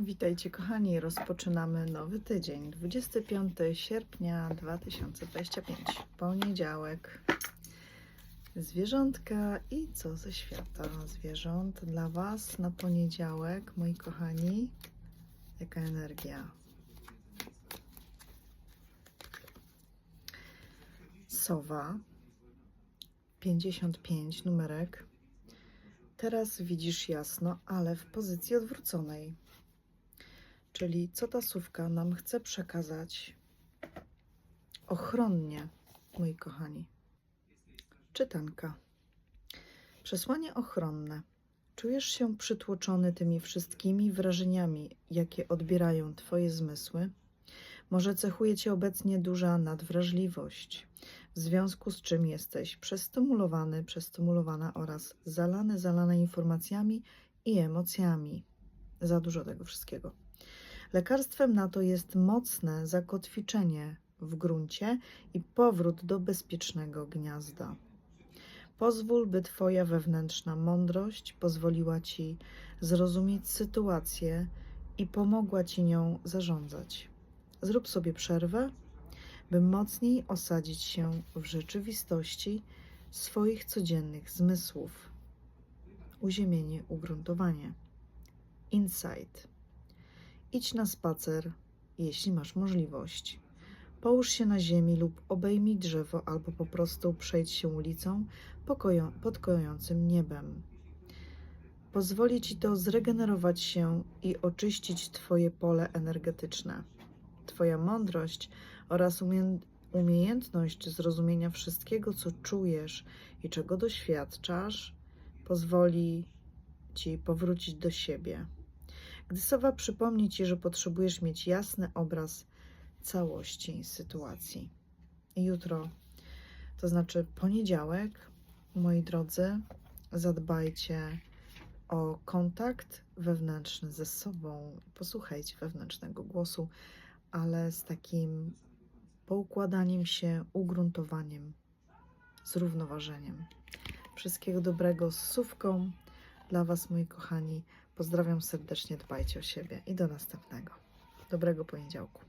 Witajcie kochani, rozpoczynamy nowy tydzień, 25 sierpnia 2025, poniedziałek. Zwierzątka i co ze świata zwierząt dla Was na poniedziałek, moi kochani? Jaka energia? Sowa 55 numerek. Teraz widzisz jasno, ale w pozycji odwróconej. Czyli co ta słówka nam chce przekazać ochronnie, moi kochani. Czytanka. Przesłanie ochronne. Czujesz się przytłoczony tymi wszystkimi wrażeniami, jakie odbierają Twoje zmysły? Może cechuje Cię obecnie duża nadwrażliwość, w związku z czym jesteś przestymulowany, przestymulowana oraz zalany, zalana informacjami i emocjami. Za dużo tego wszystkiego. Lekarstwem na to jest mocne zakotwiczenie w gruncie i powrót do bezpiecznego gniazda. Pozwól, by Twoja wewnętrzna mądrość pozwoliła Ci zrozumieć sytuację i pomogła Ci nią zarządzać. Zrób sobie przerwę, by mocniej osadzić się w rzeczywistości swoich codziennych zmysłów. Uziemienie, ugruntowanie. Insight. Idź na spacer, jeśli masz możliwość. Połóż się na ziemi lub obejmij drzewo, albo po prostu przejdź się ulicą pod kojącym niebem. Pozwoli ci to zregenerować się i oczyścić Twoje pole energetyczne. Twoja mądrość oraz umie umiejętność zrozumienia wszystkiego, co czujesz i czego doświadczasz, pozwoli Ci powrócić do siebie. Gdy sowa przypomni Ci, że potrzebujesz mieć jasny obraz całości sytuacji. Jutro, to znaczy poniedziałek, moi drodzy, zadbajcie o kontakt wewnętrzny ze sobą. Posłuchajcie wewnętrznego głosu, ale z takim poukładaniem się, ugruntowaniem, zrównoważeniem. Wszystkiego dobrego z sówką dla Was, moi kochani. Pozdrawiam serdecznie, dbajcie o siebie i do następnego. Dobrego poniedziałku.